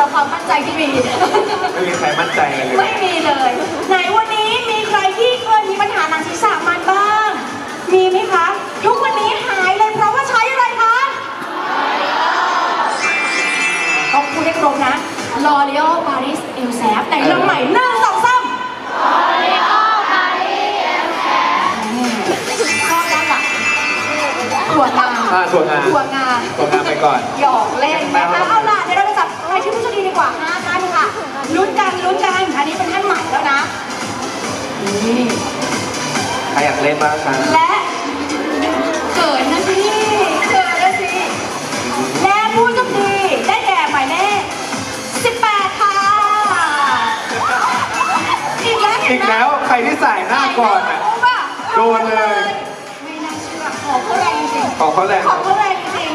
จากความมั่นใจที่มี ไม่มีใครมั่นใจกันเลย ไม่มีเลย ไหนวันนี้มีใครที่เคยมีปัญหาหนังศีรษะมันบ้าง มีไหมคะ ทุกวันนี้หายเลยเพราะว่าใช้อะไรคะต้องพูดให้ครบนะ L'Oreal Paris e l s a p ไหนลองใหม่หนึ่งสองสามข้อด้านหลังถั่วงาอ่าถั่วงา ถั่วงาตัวงานไปก่อน หยอกเล่นนะคะเอาล่ะเดี๋ยวเรา ของเขาแรงของเขาแรงจริง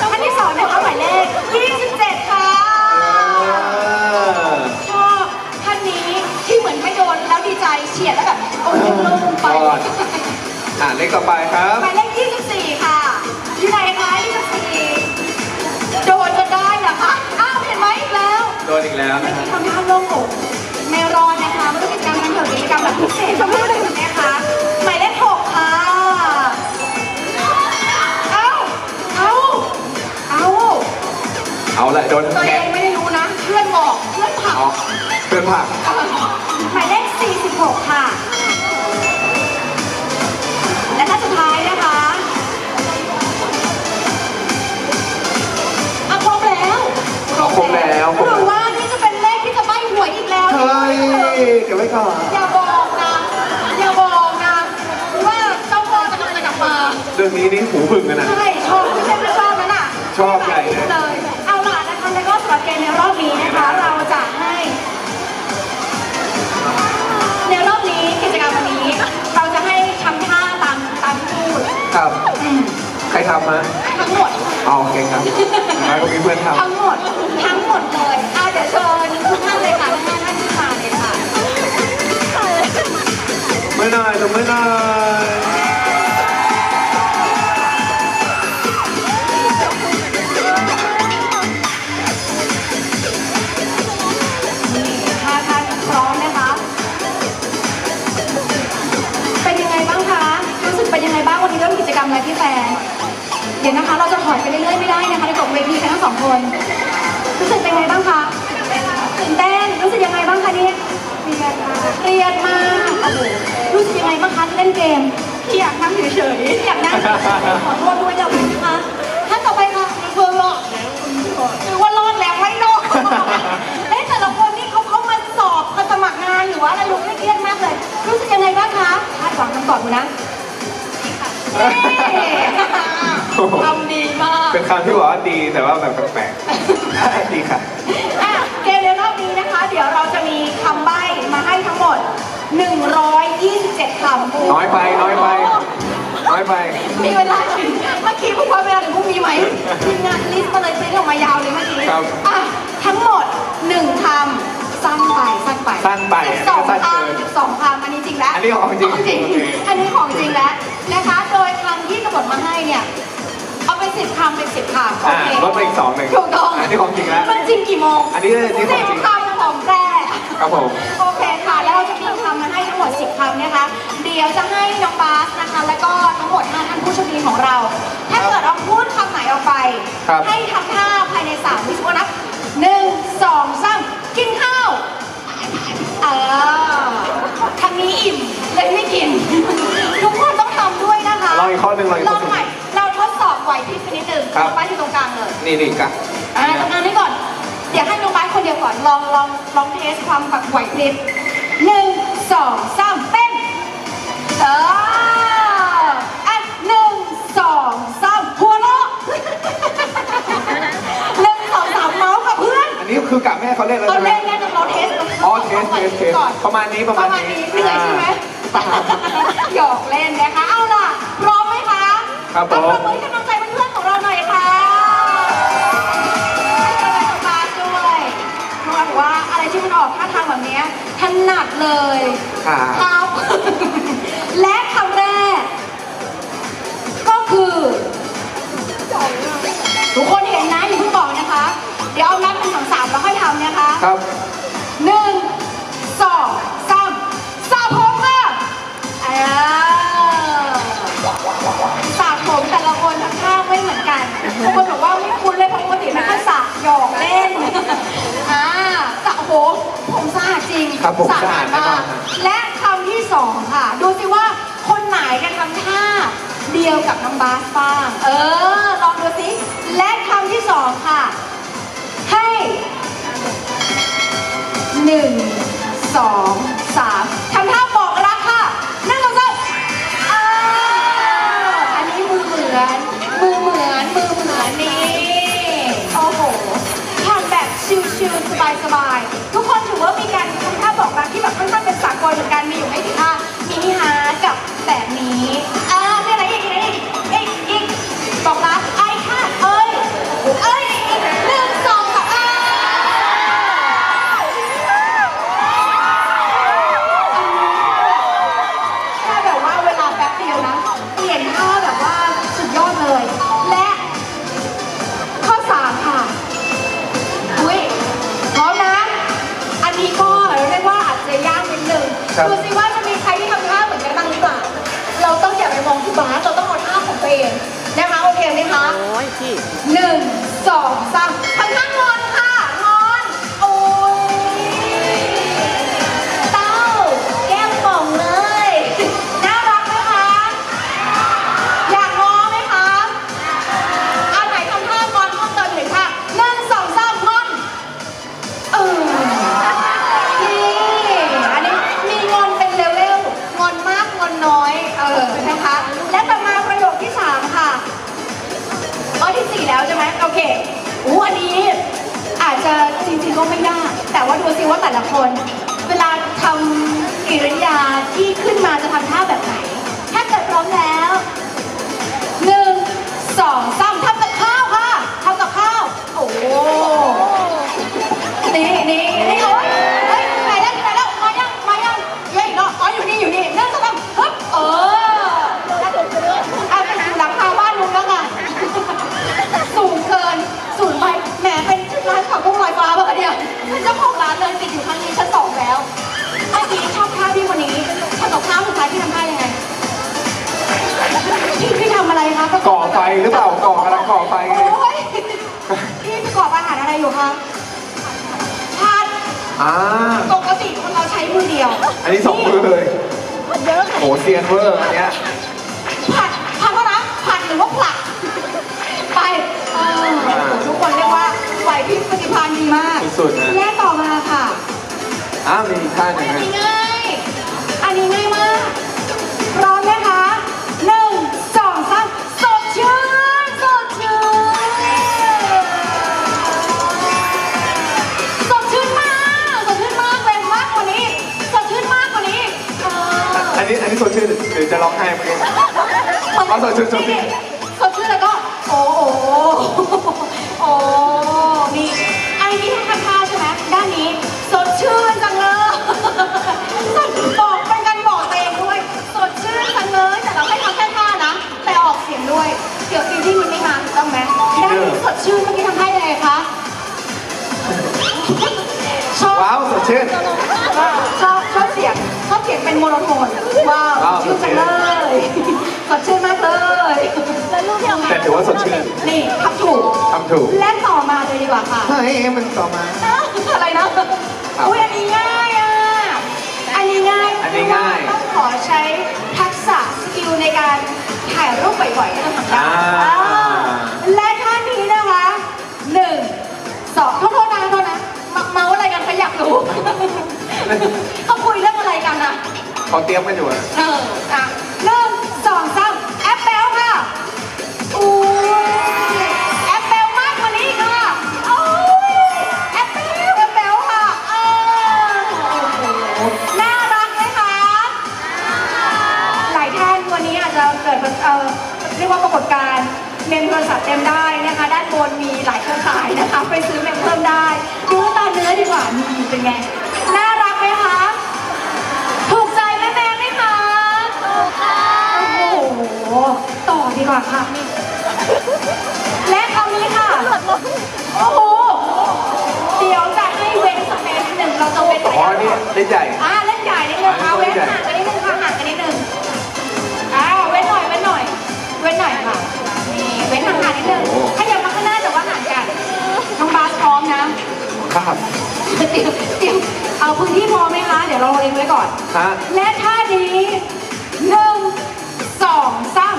ท่านที่สองนะคะหมายเลข27 ค่ะเออชอบท่านนี้ที่เหมือนไม่โดนแล้วดีใจเฉียดแล้วแบบโอ้ยลงไป อ่าเลขต่อไปครับหมายเลข24 ค่ะ อยู่ไหนคะ24 โดนจนได้เหรอคะอ้าวเห็นไหมอีกแล้ว โดนอีกแล้วนะฮะทำท่าโล่งอกไม่รอดนะคะไม่ต้องกิจกรรมนั้นเถอะกิจกรรมแบบพิเศษมากเเอาละโดนตัวแขเอนงไม่ได้รู้นะ เพื่อนบอกเพื่อนผลักเอาเพื่อนผักหมายเลข 46 ค่ะ และท่านสุดท้ายนะคะอะครบแล้วเอาครบแล้วครบหแล้วรือว่านี่จะเป็นเลขที่จะใบ้หวยอีกแล้วเฮ้ยเก็บไว้ก่อน อย่าบอกนะ อย่าบอกนะว่าเจ้าพ่อจะกำลังจะกลับมา เรื่องนี้นี่หูพึ่งกันนะ ใช่ ทำมาทั้งหมด เอาโอเคครับแล้วก็มีเพื่อนททั้งหมด ทั้งหมดเลยอะเดี๋ยวเชิญทุกท่านเลยค่ะทั้งห้าท่านที่มาเลยค่ะำไม่น่อยตรงไม่น่อย เดี๋ยวนะคะเราจะถอยไปเรื่อยๆไม่ได้นะคะในตกเวทีกันทั้งสองคนรู้สึกเป็นยังไงบ้างคะตื่นเต้นรู้สึกยังไงบ้างคะเนี่ยเครียดมากเครียดมากโอ้โหรู้สึกยังไงบ้างคะที่เล่นเกมอยากนั่งเฉยๆอยากนั่งขอโทษด้วยอย่าพึ่งนะคะท่านต่อไปค่ะเฟิร์มหรอหรือว่ารอดแล้วไม่รอดเอ๊ะแต่ละคนนี่เขาเขามาสอบมาสมัครงานหรือว่าอะไรรู้ไม่เครียดมากเลย รู้สึกยังไงบ้างคะคาดหวังคำตอบอยู่นะเย้ ทำดีมากเป็นคำที่บอกว่าดีแต่ว่าแบบแปลกๆดีค่ะ อะเกมในรอบนี้นะคะ เดี๋ยวเราจะมีคำใบ้มาให้ทั้งหมด 127คำน้อยไปน้อยไป น้อยไป มีเวลาถึงเมื่อกี้พูดว่าเวลาถึงพรุ่งนี้ไหมทีมงานลิสต์มาเลยเซ็ตออกมายาวเลยเมื่อกี้ครับ อะทั้งหมดหนึ่งคำสั้นไปสั้นไปสั้นไปสิบสองสั้นเกินคำสิบสองคำอันนี้จริงแล้วอันนี้ของจริงของจริงโอเคอันนี้ของจริงแล้วนะคะ โดยคำที่กำหนดมาให้เนี่ย เอาเป็นสิบคำเป็นสิบคำโออ่าเคลดไปอีกสองหนึ่งถูกต้องอันนี้ของจริงแล้ว มันจริงกี่โมงอันนี้นี่ของจริงสิบคำของแรกครับผม โอเคค่ะ แล้วเราจะมีคำมาให้ทั้งหมด 10คำนะคะ เดี๋ยวจะให้น้องบาสนะคะ แล้วก็ทั้งหมด5ท่านผู้โชคดีของเรา ถ้าเกิดเราพูดคำไหนออกไป ครับ ให้ทำท่าภายใน3วิสวนับ1 2 3กินข้าวเออทางนี้อิ่มเลยไม่กิน ทุกคนต้องทำด้วยนะคะลองอีกข้อหนึ่งลองอีกข้อหนึ่ง ใหม่เราท ดสอบไหวพริบกันนิดนึงครับน้องบาสอยู่ตรงกลางเลยนี่นี่กะอ่าทำงานนี้ก่อน เดี๋ยวให้น้องบาสคนเดียวก่อน ลองลองลองเทสความแบบไหวพริบหนึ่งสองสามเต้นเอออะหนึ่งสองสามหัวเราะหนึ่งสองสามเมาส์กับเพื่อน อันนี้คือกะแม่ให้เขาเล่นแล้วเราใช่ไหมเล่นเล่นเราเทสอ๋อเทสเทสเทสก่อน ประมาณนี้ประมาณนี้เหนื่อยใช่ไหมอ่าหยอกเล่นนะคะ เอาล่ะ พร้อมไหม คะครับผมเอาปรบมือให้กำลังใจเพื่อนๆของเราหน่อยค่ะให้กำลังใจบาสด้วยเพราะว่าบอกว่าอะไรที่มันออกท่าทางแบบเนี้ยถนัดเลยค่ะครับและคำแรก ก็คือ ทุกคนเห็นนะอย่าเพิ่งบอกนะคะ เดี๋ยวเอานับเป็นสองสามครับ บางคนบอกว่าไม่คุ้นเลยเพราะปกติมันก็สระหยอกเล่นอ่าสระโหผมสะอาดจริงครับผมสะสะอาอาดดแน่นมาอกนฮะและคำที่สองค่ะ ดูสิว่าคนไหนจะทำท่าเดียวกับน้องบาสบ้าง เออ ลองดูสิ และคำที่สองค่ะ ให้หนึ่งสองสาม ชิลๆสบายทุกคนถือว่ามีการทำท่าบอกรักที่แบบค่อนข้างเป็นสากลเหมือนกันมีอยู่ไม่กี่ท่ามินิฮาร์ทกับแบบนี้อ่าเป็นอะไรอีกอะไรอีกอีกอีกบอกรัก ฟหรือเปล่าก่อกำลังก่อไฟไงโอ้ยพี่ประกอบอาหารอะไรอยู่คะผัดอ่าปกติคนเราใช้มือเดียว อันนี้สองมือเลยโหเซียนเวอร์อันเนี้ยผัดผัดว่านะผัดหรือว่าผลักไปเออทุกคนเรียกว่าไหวพริบปฏิภาณดีมากสุดๆนะและต่อมาค่ะอ้าวมีอีกท่าหนึ่งอันนะนี้ง่าย อันนี้ง่ายมาก ร้องไห้เมื่อกี้ เอาสดชื่นสดชื่น สดชื่นแล้วก็โอ้โหโอ้นี่อันนี้ให้ทำท่าใช่ไหมด้านนี้สดชื่นจังเลยสดบอกเป็นการบอกตัวเองด้วย สดชื่นจังเลยแต่เราไม่ทำแค่ท่านะ แต่ออกเสียงด้วย เดี๋ยวฟีลลิ่มันไม่มาถูกต้องไหมด้านนี้สดชื่นเมื่อกี้ทำท่ายังไงคะ เสียงเป็นโมโนโทนว้าวว้าวชื่นจังเลยสดชื่นมากเลยแล้วรูปที่ออกมาแต่ถือว่าสดชื่น นี่ทำถูกทำถูก และต่อมาเลยดีกว่าค่ะ เฮ้ยมันต่อมา อะไรนะอุ้ยอันนี้ง่ายอะ อันนี้ง่ายอันนี้ง่าย ต้องขอใช้ทักษะสกิลในการถ่ายรูปบ่อยๆให้เราทำได้อ่า อ่าและท่านี้นะคะหนึ่งสองโทษโทษนะโทษนะมาเมาส์อะไรกันคะอยากรู้ เขาคุยเรื่องอะไรกันอะ เขาเตรียมกันอยู่อะเอออะหนึ่งสองสามแอปเปิลค่ะอู้แอปเปิลมากกว่านี้ค่ะโอ้ยแอปเปิลแอปเปิลค่ะเออโอ้โหน่ารักไหมคะหลายท่านวันนี้อาจจะเกิดเป็นเออเรียกว่าปรากฏการณ์เมมโทรศัพท์เต็มได้นะคะ ด้านบนมีหลายเครือข่ายนะคะ ไปซื้อเมมเพิ่มได้ดูตาเนื้อดีกว่านี่เป็นไง ต่อดีกว่าค่ะ และคำนี้ค่ะ โอ้โห เดี๋ยวจะให้เว้นสักนี่เล่นใหญ่ อ่าเล่นใหญ่นิดนึงอ่าเว้นห่างกันนิดนึงค่ะห่างกันนิดนึงอ่าเว้นหน่อยเว้นหน่อย เว้นหน่อยค่ะนี่เว้นห่างๆนิดนึงขยับมาข้างหน้าแต่ว่าห่างกันน้องบาสพร้อมนะ ครับเตรียมเตรียมเอาพื้นที่พร้อมไหมคะ เดี๋ยวเราเล็งไว้ก่อน ฮะและท่านี้หนึ่งสองสาม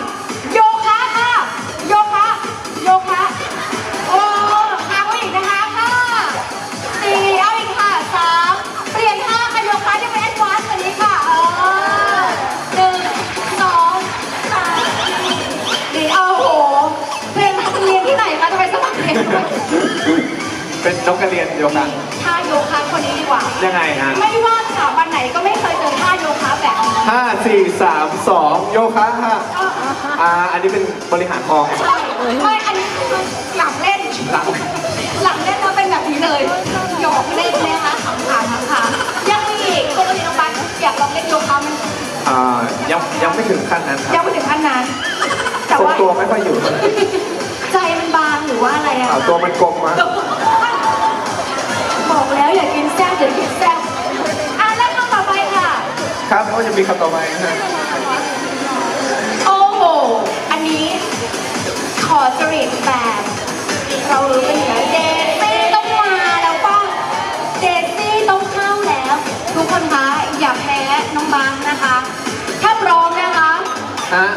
เป็นนกกระเรียนเดียวกัน ท่าโยคะคนนี้ดีกว่า ยังไงฮะไม่ว่าสถาบันไหนก็ไม่เคยเจอท่าโยคะแบบนี้ห้าสี่สามสองโยคะฮะอ่าอันนี้เป็นบริหารคอใช่ไม่อันนี้คือหลังเล่น หลังหลังเล่นเราเป็นแบบนี้เลยหยอกเล่นนะคะขำๆขำๆยังมีอีกปกติน้องบัสอยากลองเล่นโยคะมันอ่ายังยังไม่ถึงขั้นนั้นคยัรังบไม่ถึงขั้นนั้นแต่ทรงว่าตัวไม่ค่อยอยู่เท่าไหร่ใจมันบางหรือว่าอะไรอะอ่าคะตัวมันกลมมา บอกแล้วอย่ากินแซ่บอย่ากินแซ่บอะแล้วคำต่อไปค่ะ ครับก็จะมีคำต่อไปฮะโอ้โห อันนี้ ขอจริตแบบเรารู้กันอยู่แล้วเดซี่ต้องมาแล้วป่ะเดซี่ต้องเข้าแล้ว ทุกคนคะอย่าแพ้น้องบางนะคะ ถ้าพร้อมนะคะ ฮะ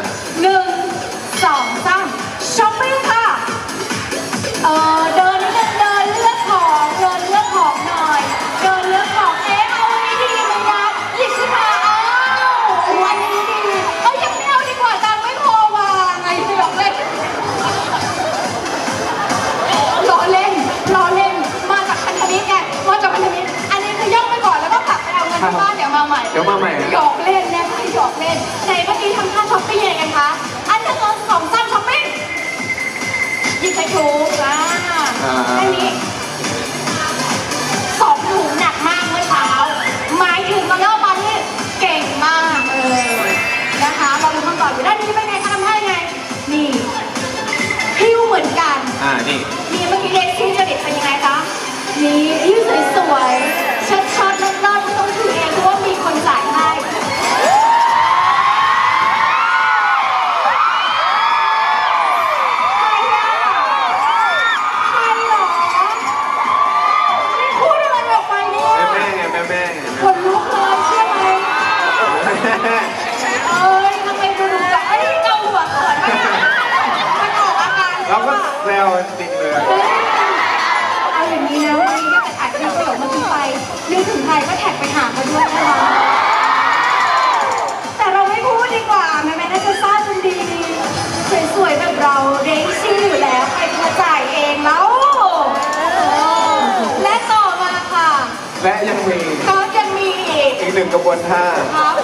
และยังมีก็ยังมีอีกอีกหนึ่งกระบวนท่าครับ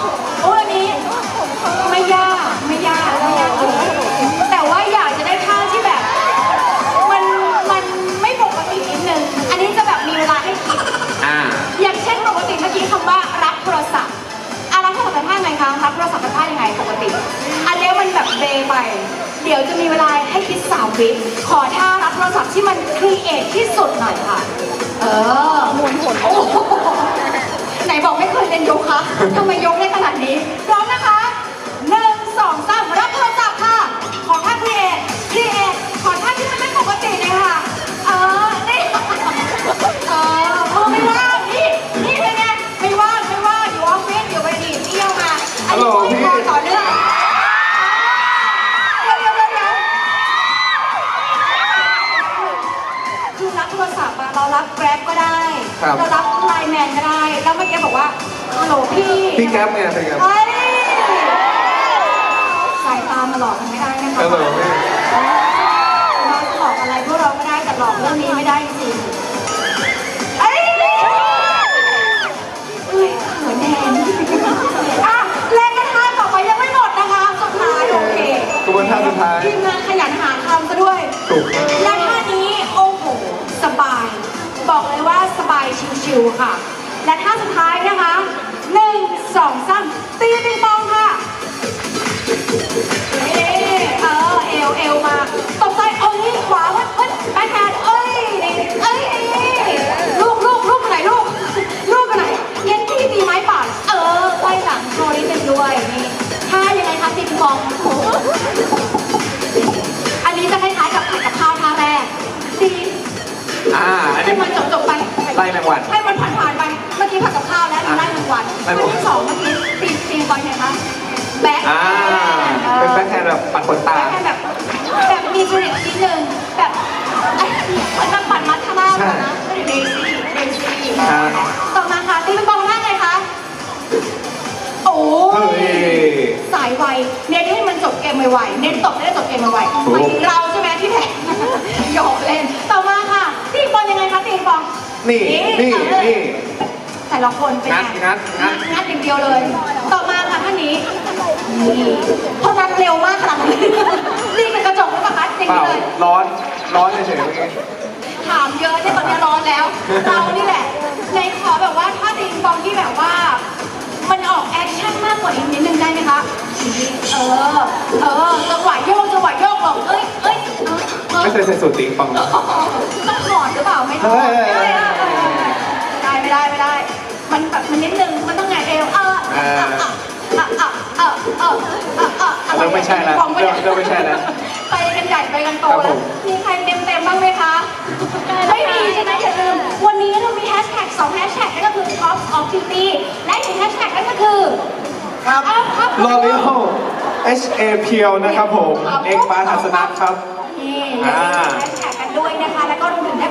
โอ้ยอันนี้ไม่ยากไม่ยากไม่ยากเลยแต่ว่าอยากจะได้ท่าที่แบบ มันมันไม่ปกตินิดนึงอันนี้จะแบบมีเวลาให้คิดอ่าอย่างเช่นปกติเมื่อกี้คำว่ารับโทรศัพท์อะรับโทรศัพท์เป็นท่าไงคะรับโทรศัพท์เป็นท่ายังไงปกติ อันเนี้ยมันแบบเบไป เดี๋ยวจะมีเวลาให้คิดสามวิขอท่ารับโทรศัพท์ที่มันครีเอทที่สุดหน่อยค่ะ ทำไมยกได้ขนาดนี้พร้อมนะคะหนึ่งสองสามรับโทรศัพท์ค่ะ ขอท่าครีเอทครีเอทขอท่าที่มันไม่ปกติเลยค่ะ เออนี่เออเออไม่ว่างนี่นี่เป็นไงไม่ว่างไม่ว่างอยู่ออฟฟิศอยู่ไปดีเที่ยวมาอันนี้ฮัลโหลไม่พี่พอต่อเนื่องเดี๋ยวเดี๋ยวเดี๋ยวเดี๋ยวคือรับโทรศัพท์อะเรารับแกร็บก็ได้ ครับ เรารับไลน์แมนก็ได้ แล้วเมื่อกี้บอกว่าฮั ลโหลพี่พี่แก๊ปไงพี่แก๊ปเฮ้ยสายตามาหลอกกันไม่ได้นะคะฮัลโหลพี่มาหลอกอะไรพวกเราก็ได้แต่หลอกเรื่องนี้ไม่ได้จริงๆเอ้ยเอ้ยเขินแทนอะแรงกระทานต่อไปยังไม่หมดนะคะสุดท้ายโอเคกระบวนท่าสุดท้าย ทีมงานขยันหาคำซะด้วย ถูก และท่านี้โอ้โหสบาย บอกเลยว่าสบายชิวๆค่ะ และท่าสุดท้ายนะคะ หนึ่งสองสามตีปิงปองค่ะเอ๊เออเอวเอวมาตบใจเอ้ยขวาวัดวัดแบคแฮนด์เอ้ยเอ้ยลูกลูกลูกไหนลูกลูกไหนเย็นที่ตีไม้ป่าเออไปว้หลังโชว์นิดนึงด้วยนี่ถ้ายังไงคะตีปิงปองอันนี้จะคล้ายๆกับผัดกับข้าวท่าแรกตีอ่าอันให้นี้มันจบจบไปไล่แมงวันให้มันผ่านผ่ไน งวันไล่อันแมงวันที่สองเมื่อกี้ตีตีบอลไหนคะแบ็คอ่าเป็นแบ็คแฮนด์แบบปัดขนตาแบ็คแฮนด์แบบแบบมีจริตนิดนึงแบบเอ้ยเหมือนแบบปัดมัดข้างล่างอะนะก็เดี๋ยวเดซี่เดซี่อ่าต่อมาค่ะตีเป็นกองหน้าไงคะโอ้เฮ้ยสายไวเน้นให้มันจบเกมไวๆเน้นตบให้ได้จบเกมไวๆโอ้หมายถึงเราใช่ไหมที่แพ้ หยอกเล่น ต่อมาค่ะตีบอลยังไงคะตีบอลนี่นี่เออนี่ แต่ละคนเป็นไงงัดงัดงัด งัดอย่างเดียวเลย ต่อมาค่ะท่านนี้นี่เพราะนัดเร็วมากขนาดนี้นี่เป็นกระจกหรือเปล่าคะอย่างเปล่านี้เลย ร้อนร้อนเฉยๆเมื่อกี้ถามเยอะเนี่ยตอนนี้ร้อนแล้ว เรานี่แหละในขอแบบว่าถ้าตีบอลที่แบบว่า มันออกแอคชั่นมากกว่าอีกนิดนึงได้ไหมคะเออเออจังหวะโยกจังหวะโยกหลบเอ้ยเอ้ยเออเออไม่เคยใส่สูตรติงปองหรอกต้องถอดหรือเปล่าไม่ถอดเฮ้ยเฮ้ยไม่ได้ไม่ ได้ไม่ได้ มันแบบมันนิดนึงมันต้องไงเอวเออเออเออเออเออเออเออเราไม่ใช่แล้วเราไม่ใช่แล้วไปกันใหญ่ไปกันโตแล้วมีใครเต็มเต็มบ้างไหมคะไม่มีใช่ไหมอย่าลืมวันนี้เรามีแฮชแท็กสองแฮชแท็กนั่นก็คือ Top of Duty และอีกแฮชแท็กนั่นก็คือครับลอรีโอ H A P L นะครับผมเอกปาทัศนะครับนี่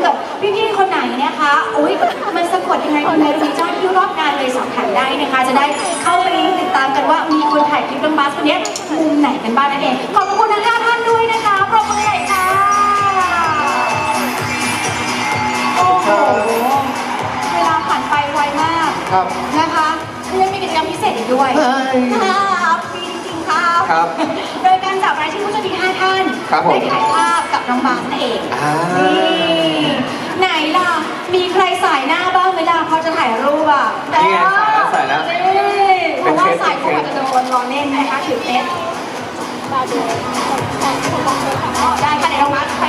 เกิดพี่ๆคนไหนนะคะอุ้ยมันสะกดยังไงคุณเลยมีเจ้าหน้าที่รอบงานเลยสอบถามได้นะคะ จะได้เข้าไปติดตามกันว่ามีคนถ่ายคลิปน้องบาสคนนี้มุมไหนกันบ้างนั่นเองขอบคุณทั้งห้าท่านด้วยนะคะปรบมือหน่อยค่ะโอ้โหเวลาผ่านไปไวมากครับนะคะยังมีกิจกรรมพิเศษอีกด้วยเฮ้ยครับมีจริงๆครับครับ จากรายชื่ผู้โชคดีห้าท่านได้ถ่ายภาพกับน้องบาสนั่นเองนี่ไหนล่ะ มีใครสายหน้าบ้างไหมล่ะขาจะถ่ายรูปอะนี่ไสาหน้าสายหน้านี่เพราะว่าสายเขาอาจะโดนรอเล่นนะคะถือเซ็ตได้ค่ะเดี๋ยวน้องบาสไป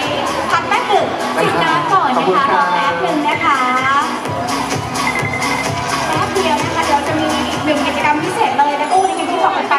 พักแป๊บหนึ่งจิบน้ำก่อนนะคะรอแป๊บหนึ่งนะคะ แป๊บเดียวนะคะเดี๋ยวจะมีหนึ่งกิจกรรมพิเศษเลยนะตู้ในที่บอกไป